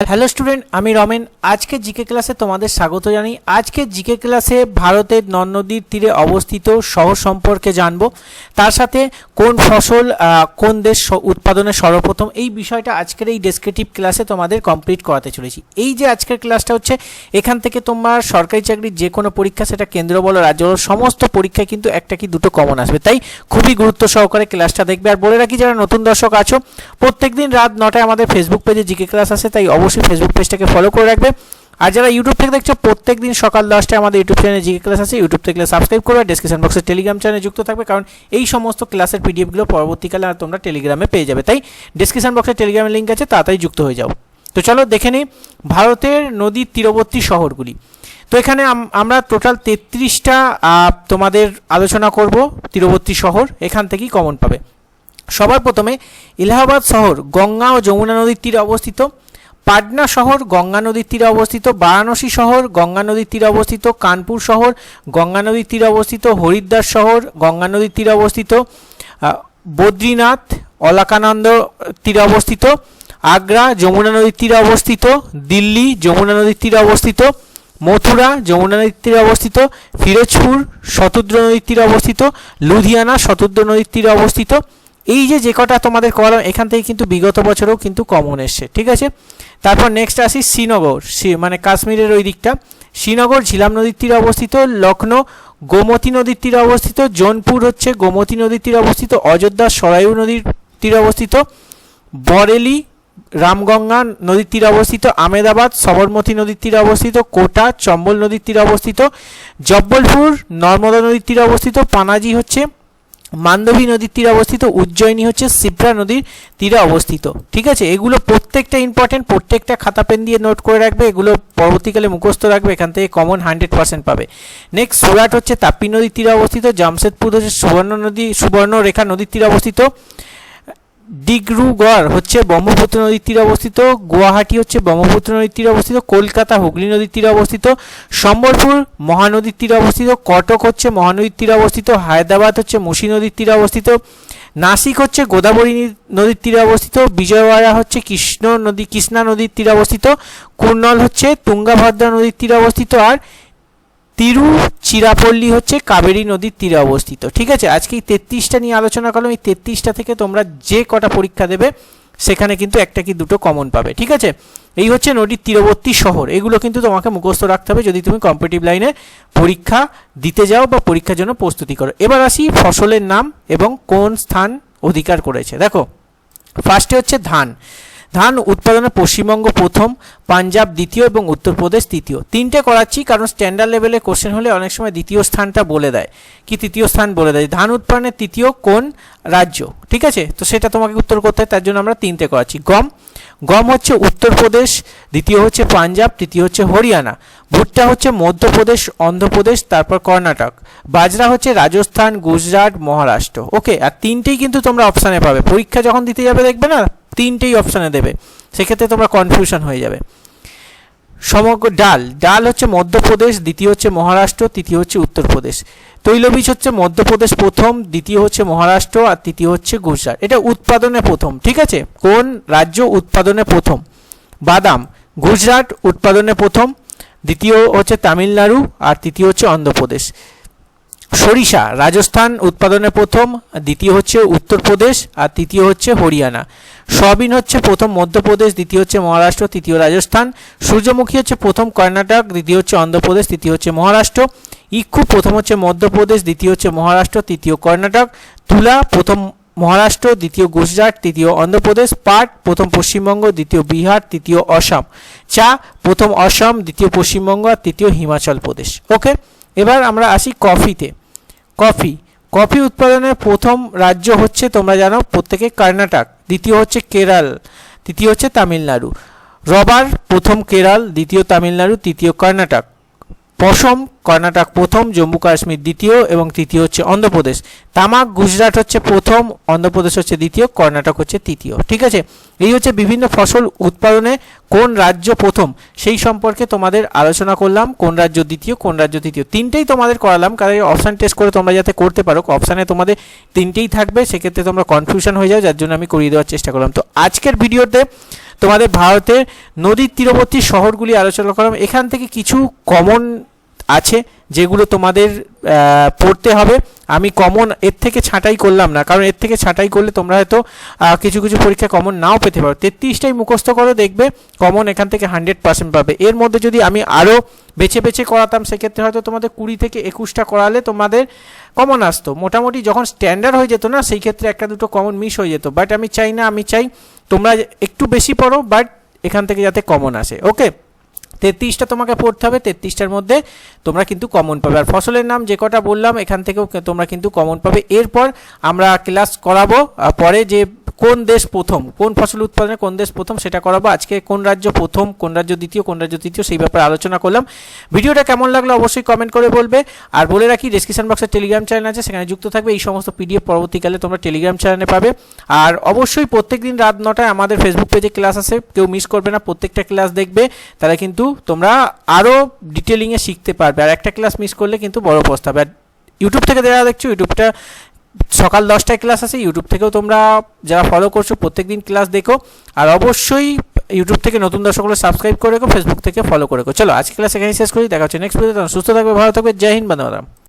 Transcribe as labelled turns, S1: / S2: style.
S1: Hello student আমি রমেন। আজকে GK ক্লাসে তোমাদের স্বাগত জানাই। আজকে জিকে ক্লাসে ভারতের নদ নদীর তীরে অবস্থিত শহর সম্পর্কে জানব। তার সাথে কোন ফসল কোন দেশ উৎপাদনে সর্বপ্রথম, এই বিষয়টা আজকের এই ডেসক্রিপটিভ ক্লাসে তোমাদের কমপ্লিট করাতে চলেছি। এই যে আজকের ক্লাসটা হচ্ছে, এখান থেকে তোমার সরকারি চাকরির যে কোনো পরীক্ষা, সেটা কেন্দ্র বলো, রাজ্য বলো, সমস্ত পরীক্ষায় কিন্তু একটা কি দুটো কমন আসবে। তাই খুবই গুরুত্ব সহকারে ক্লাসটা দেখবে। আর বলে রাখি, যারা নতুন দর্শক আছো, প্রত্যেকদিন রাত নটায় আমাদের ফেসবুক পেজে জিকে ক্লাস আছে তাই অবশ্যই ফেসবুক পেজটাকে ফলো করে রাখবে। আর যারা ইউটিউব থেকে দেখছ, প্রত্যেকদিন সকাল দশটায় আমাদের ইউটিউব চ্যানেলে জিকে ক্লাস আছে ইউটিউব থেকে সাবস্ক্রাইব করবে। ডিসক্রিপশন বক্সে টেলিগ্রাম চ্যানেলে যুক্ত থাকবে, কারণ এই সমস্ত ক্লাসের পিডিএফগুলো পরবর্তীকালে আর তোমরা টেলিগ্রামে পেয়ে যাবে। তাই ডিসক্রিপশন বক্সে টেলিগ্রামের লিঙ্ক আছে, তাড়াতাড়ি যুক্ত হয়ে যাও। তো চলো দেখে নিই, ভারতের নদীর তীরবর্তী শহরগুলি। তো এখানে আমরা টোটাল তেত্রিশটা তোমাদের আলোচনা করব তীরবর্তী শহর, এখান থেকেই কমন পাবে। সবার প্রথমে এলাহাবাদ শহর, গঙ্গা ও যমুনা নদীর তীরে অবস্থিত। পাটনা শহর গঙ্গা নদীর তীরে অবস্থিত বারাণসী শহর গঙ্গা নদীর তীরে অবস্থিত কানপুর শহর গঙ্গা নদীর তীরে অবস্থিত হরিদ্বার শহর গঙ্গা নদীর তীরে অবস্থিত বদ্রীনাথ অলাকানন্দ তীরে অবস্থিত আগ্রা যমুনা নদীর তীরে অবস্থিত দিল্লি যমুনা নদীর তীরে অবস্থিত মথুরা যমুনা নদীর তীরে অবস্থিত ফিরোজপুর শতদ্র নদীর তীরে অবস্থিত লুধিয়ানা শতদ্র নদীর তীরে অবস্থিত এই যে যে কটা তোমাদের করালাম এখান থেকে কিন্তু বিগত বছরেও কিন্তু কমন এসছে, ঠিক আছে? তারপর নেক্সট আসি শ্রীনগর শ্রী- মানে কাশ্মীরের ওই দিকটা। শ্রীনগর, ঝিলাম নদীর তীরে অবস্থিত, লখনৌ, গোমতী নদীর তীরে অবস্থিত, জোনপুর হচ্ছে গোমতী নদীর তীরে অবস্থিত, অযোধ্যা সরায়ু নদীর তীরে অবস্থিত, বরেলি, রামগঙ্গা নদীর তীরে অবস্থিত আমেদাবাদ সবরমতী নদীর তীরে অবস্থিত, কোটা, চম্বল নদীর তীরে অবস্থিত, জব্বলপুর, নর্মদা নদীর তীরে অবস্থিত, পানাজি হচ্ছে মান্দবী নদীর তীরে অবস্থিত, উজ্জয়িনী হচ্ছে সিপ্রা নদীর তীরে অবস্থিত। ঠিক আছে? এগুলো প্রত্যেকটা ইম্পর্টেন্ট প্রত্যেকটা খাতা পেন দিয়ে নোট করে রাখবে, এগুলো পরবর্তীকালে মুখস্থ রাখবে, এখান থেকে কমন হান্ড্রেড পার্সেন্ট পাবে। নেক্সট সুরাট হচ্ছে তাপ্পি নদীর তীরে অবস্থিত, জামশেদপুর হচ্ছে সুবর্ণ নদী, সুবর্ণরেখা নদীর তীরে অবস্থিত। ডিব্রুগড় হচ্ছে ব্রহ্মপুত্র নদীর তীরে অবস্থিত, গুয়াহাটি হচ্ছে ব্রহ্মপুত্র নদীর তীরে অবস্থিত, কলকাতা হুগলি নদীর তীরে অবস্থিত, সম্বলপুর মহানদীর তীরে অবস্থিত, কটক হচ্ছে মহানদীর তীরে অবস্থিত, হায়দ্রাবাদ হচ্ছে মুসি নদীর তীরে অবস্থিত, নাসিক হচ্ছে গোদাবরী নদীর তীরে অবস্থিত, বিজয়ওয়াড়া হচ্ছে কৃষ্ণ নদী, কৃষ্ণা নদীর তীরে অবস্থিত, কুর্নল হচ্ছে তুঙ্গাভদ্রা নদীর তীরে অবস্থিত, আর তিরুচিরাপল্লী হচ্ছে কাবেরী নদীর তীরে অবস্থিত। ঠিক আছে? আজকে এই তেত্রিশটা নিয়ে আলোচনা করলাম। এই তেত্রিশটা থেকে তোমরা যে কটা পরীক্ষা দেবে, সেখানে কিন্তু একটা কি দুটো কমন পাবে। ঠিক আছে? এই হচ্ছে নদীর তীরবর্তী শহর। এগুলো কিন্তু তোমাকে মুখস্থ রাখতে হবে যদি তুমি কম্পিটিভ লাইনে পরীক্ষা দিতে যাও বা পরীক্ষার জন্য প্রস্তুতি করো। এবার আসি ফসলের নাম এবং কোন স্থান অধিকার করেছে। দেখো ফার্স্টে হচ্ছে ধান। ধান উৎপাদনে পশ্চিমবঙ্গ প্রথম, পাঞ্জাব দ্বিতীয় এবং উত্তরপ্রদেশ তৃতীয়। তিনটে করাচ্ছি কারণ স্ট্যান্ডার্ড লেভেলে কোশ্চেন হলে অনেক সময় দ্বিতীয় স্থানটা বলে দেয়। কি তৃতীয় স্থান বলে দেয়? ধান উৎপাদনের তৃতীয় কোন রাজ্য? ঠিক আছে? তো সেটা তোমাকে উত্তর করতে হয়, তার জন্য আমরা তিনটে করাচ্ছি। গম। গম হচ্ছে উত্তরপ্রদেশ, দ্বিতীয় হচ্ছে পাঞ্জাব, তৃতীয় হচ্ছে হরিয়ানা। ভুট্টা হচ্ছে মধ্যপ্রদেশ, অন্ধ্রপ্রদেশ, তারপর কর্ণাটক। বাজরা হচ্ছে রাজস্থান, গুজরাট, মহারাষ্ট্র। ওকে আর তিনটেই কিন্তু তোমরা অপশানে পাবে। পরীক্ষা যখন দিতে যাবে দেখবে না? তিনটেই অপশানে দেবে। সেক্ষেত্রে তোমরা কনফিউশন হয়ে যাবে। সমগ্র ডাল ডাল হচ্ছে মধ্যপ্রদেশ, দ্বিতীয় হচ্ছে মহারাষ্ট্র, তৃতীয় হচ্ছে উত্তরপ্রদেশ। তৈলবীজ হচ্ছে মধ্যপ্রদেশ প্রথম, দ্বিতীয় হচ্ছে মহারাষ্ট্র আর তৃতীয় হচ্ছে গুজরাট। এটা উৎপাদনে প্রথম, ঠিক আছে? কোন রাজ্য উৎপাদনে প্রথম? বাদাম, গুজরাট উৎপাদনে প্রথম, দ্বিতীয় হচ্ছে তামিলনাড়ু আর তৃতীয় হচ্ছে অন্ধ্রপ্রদেশ। সরিষা, রাজস্থান উৎপাদনে প্রথম, দ্বিতীয় হচ্ছে উত্তরপ্রদেশ আর তৃতীয় হচ্ছে হরিয়ানা। সয়াবিন হচ্ছে প্রথম মধ্যপ্রদেশ, দ্বিতীয় হচ্ছে মহারাষ্ট্র, তৃতীয় রাজস্থান। সূর্যমুখী হচ্ছে প্রথম কর্ণাটক, দ্বিতীয় হচ্ছে অন্ধ্রপ্রদেশ, তৃতীয় হচ্ছে মহারাষ্ট্র। ইক্ষু প্রথম হচ্ছে মধ্যপ্রদেশ, দ্বিতীয় হচ্ছে মহারাষ্ট্র, তৃতীয় কর্ণাটক। তুলা প্রথম মহারাষ্ট্র, দ্বিতীয় গুজরাট, তৃতীয় অন্ধ্রপ্রদেশ। পাট প্রথম পশ্চিমবঙ্গ, দ্বিতীয় বিহার, তৃতীয় অসম। চা প্রথম অসম, দ্বিতীয় পশ্চিমবঙ্গ আর তৃতীয় হিমাচল প্রদেশ। ওকে? এবার আমরা আসি কফিতে। কফি কফি উৎপাদনের প্রথম রাজ্য হচ্ছে তোমরা জানো প্রত্যেকে কর্ণাটক, দ্বিতীয় হচ্ছে কেরল, তৃতীয় হচ্ছে তামিলনাড়ু। রবার প্রথম কেরল, দ্বিতীয় তামিলনাড়ু, তৃতীয় কর্ণাটক। পশম, কর্ণাটক প্রথম, জম্মু কাশ্মীর দ্বিতীয় এবং তৃতীয় হচ্ছে অন্ধ্রপ্রদেশ। তামাক, গুজরাট হচ্ছে প্রথম, অন্ধ্রপ্রদেশ হচ্ছে দ্বিতীয়, কর্ণাটক হচ্ছে তৃতীয়। ঠিক আছে? এই হচ্ছে বিভিন্ন ফসল উৎপাদনে কোন রাজ্য প্রথম। সেই সম্পর্কে তোমাদের আলোচনা করলাম, কোন রাজ্য দ্বিতীয়, কোন রাজ্য তৃতীয়। তিনটেই তোমাদের করালাম, কারণ অপশান টেস্ট করে তোমরা যাতে করতে পারো অপশানে তোমাদের তিনটেই থাকবে, সেক্ষেত্রে তোমরা কনফিউশন হয়ে যাও, যার জন্য আমি করিয়ে দেওয়ার চেষ্টা করলাম। তো আজকের ভিডিওতে তোমাদের ভারতের নদীর তীরবর্তী শহরগুলি আলোচনা করলাম। এখান থেকে কিছু কমন আছে যেগুলো তোমাদের পড়তে হবে। আমি কমন এর থেকে ছাঁটাই করলাম না, কারণ এর থেকে ছাঁটাই করলে তোমরা হয়তো কিছু কিছু পরীক্ষা কমন নাও পেতে পারো। তেত্রিশটাই মুখস্থ করো, দেখবে কমন এখান থেকে হান্ড্রেড পার্সেন্ট পাবে। এর মধ্যে যদি আমি আরও বেছে বেছে করাতাম, সেক্ষেত্রে হয়তো তোমাদের কুড়ি থেকে একুশটা করালে তোমাদের কমন আসতো। মোটামুটি যখন স্ট্যান্ডার্ড হয়ে যেত না, সেই ক্ষেত্রে একটা দুটো কমন মিস হয়ে যেত। বাট আমি চাই না, আমি চাই তোমরা একটু বেশি পড়ো বাট এখান থেকে যাতে কমন আসে ওকে তেত্রিশটা তোমাকে পড়তে হবে, তেত্রিশটার মধ্যে তোমরা কিন্তু কমন পাবে। আর ফসলের নাম যে কটা বললাম, এখান থেকেও তোমরা কিন্তু কমন পাবে। এরপর আমরা ক্লাস করাবো পরে যে কোন দেশ প্রথম? কোন ফসল উৎপাদনে কোন দেশ প্রথম সেটা করাবো? আজকে কোন রাজ্য প্রথম, কোন রাজ্য দ্বিতীয়, কোন রাজ্য তৃতীয় সেই ব্যাপারে আলোচনা করলাম। ভিডিওটা কেমন লাগল অবশ্যই কমেন্ট করে বলবে। আর বলে রাখি ডিসক্রিপশন বক্সে টেলিগ্রাম চ্যানেল আছে, সেখানে যুক্ত থাকবে। এই সমস্ত পিডিএফ পরবর্তীকালে তোমরা টেলিগ্রাম চ্যানেলে পাবে। আর অবশ্যই প্রত্যেকদিন রাত নটায় আমাদের ফেসবুক পেজে ক্লাস আছে। কেউ মিস করবে না, প্রত্যেকটা ক্লাস দেখবে। তাহলে কিন্তু তোমরা আরও ডিটেলিংয়ে শিখতে পারবে। আর একটা ক্লাস মিস করলে কিন্তু বড় পস্তাবে আর ইউটিউব থেকে যারা দেখছ ইউটিউবটা সকাল দশটায় ক্লাস আছে ইউটিউব থেকেও তোমরা যারা ফলো করছ, প্রত্যেকদিন ক্লাস দেখো। আর অবশ্যই ইউটিউব থেকে নতুন দর্শকগুলো সাবস্ক্রাইব করে রেখো ফেসবুক থেকে ফলো করে রেখো। চলো আজকে ক্লাস এখানে শেষ করি, দেখা হচ্ছে নেক্সট ভিডিওতে সুস্থ থাকবে, ভালো থাকবে, জয় হিন্দ বন্ধু